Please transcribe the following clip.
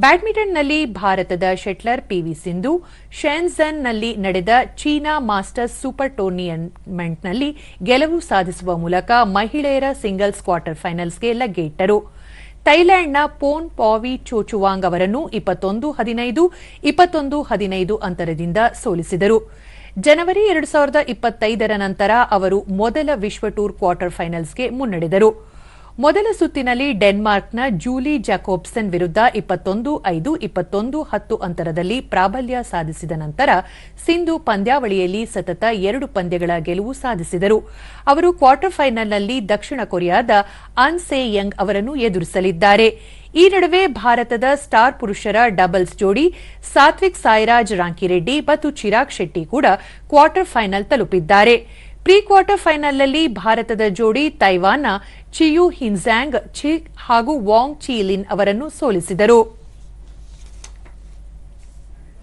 ಬ್ಯಾಡ್ಮಿಂಟನ್ನಲ್ಲಿ ಭಾರತದ ಶೆಟ್ಲರ್ ಪಿವಿ ಸಿಂಧು ಶೆನ್ಝನ್ನಲ್ಲಿ ನಡೆದ China masters super ಟೂರ್ನಿಮೆಂಟ್ನಲ್ಲಿ ಗೆಲುವು ಸಾಧಿಸುವ ಮೂಲಕ ಮಹಿಳೆಯರ ಸಿಂಗಲ್ಸ್ ಕ್ವಾರ್ಟರ್ ಫೈನಲ್ಸ್ಗೆ ಲಗ್ಗೆಯಿಟ್ಟರು. ಥೈಲ್ಯಾಂಡ್ನ ಪೋನ್ ಪಾವಿ ಚೋಚುವಾಂಗ್ ಅವರನ್ನು ಇಪ್ಪತ್ತೊಂದು ಹದಿನೈದು ಇಪ್ಪತ್ತೊಂದು ಹದಿನೈದು ಅಂತರದಿಂದ ಸೋಲಿಸಿದರು. ಜನವರಿ ಎರಡು ಸಾವಿರದ ಇಪ್ಪತ್ತೈದರ ನಂತರ ಅವರು ಮೊದಲ ವಿಶ್ವ ಟೂರ್ ಕ್ವಾರ್ಟರ್ ಫೈನಲ್ಸ್ಗೆ ಮುನ್ನಡೆದರು. ಮೊದಲ ಸುತ್ತಿನಲ್ಲಿ ಡೆನ್ಮಾರ್ಕ್ನ ಜೂಲಿ ಜಾಕೋಬ್ಸನ್ ವಿರುದ್ಧ ಇಪ್ಪತ್ತೊಂದು, ಐದು, ಇಪ್ಪತ್ತೊಂದು, ಹತ್ತು ಅಂತರದಲ್ಲಿ ಪ್ರಾಬಲ್ಯ ಸಾಧಿಸಿದ ನಂತರ ಸಿಂಧು ಪಂದ್ಯಾವಳಿಯಲ್ಲಿ ಸತತ ಎರಡು ಪಂದ್ಯಗಳ ಗೆಲುವು ಸಾಧಿಸಿದರು. ಅವರು ಕ್ವಾರ್ಟರ್ ಫೈನಲ್ನಲ್ಲಿ ದಕ್ಷಿಣ ಕೊರಿಯಾದ ಅನ್ ಸೆ ಯಂಗ್ ಅವರನ್ನು ಎದುರಿಸಲಿದ್ದಾರೆ. ಈ ನಡುವೆ ಭಾರತದ ಸ್ಟಾರ್ ಪುರುಷರ ಡಬಲ್ಸ್ ಜೋಡಿ ಸಾತ್ವಿಕ್ ಸಾಯಿರಾಜ್, ರಾಂಕಿರೆಡ್ಡಿ ಮತ್ತು ಚಿರಾಗ್ ಶೆಟ್ಟಿ ಕೂಡ ಕ್ವಾರ್ಟರ್ ಫೈನಲ್ ತಲುಪಿದ್ದಾರೆ. ಪ್ರೀ ಕ್ವಾರ್ಟರ್ ಫೈನಲ್ನಲ್ಲಿ ಭಾರತದ ಜೋಡಿ ತೈವಾನ್ನ ಚಿಯು ಹಿನ್ಜಾಂಗ್ ಚಿ ಹಾಗೂ ವಾಂಗ್ ಚೀಲಿನ್ ಅವರನ್ನು ಸೋಲಿಸಿದರು.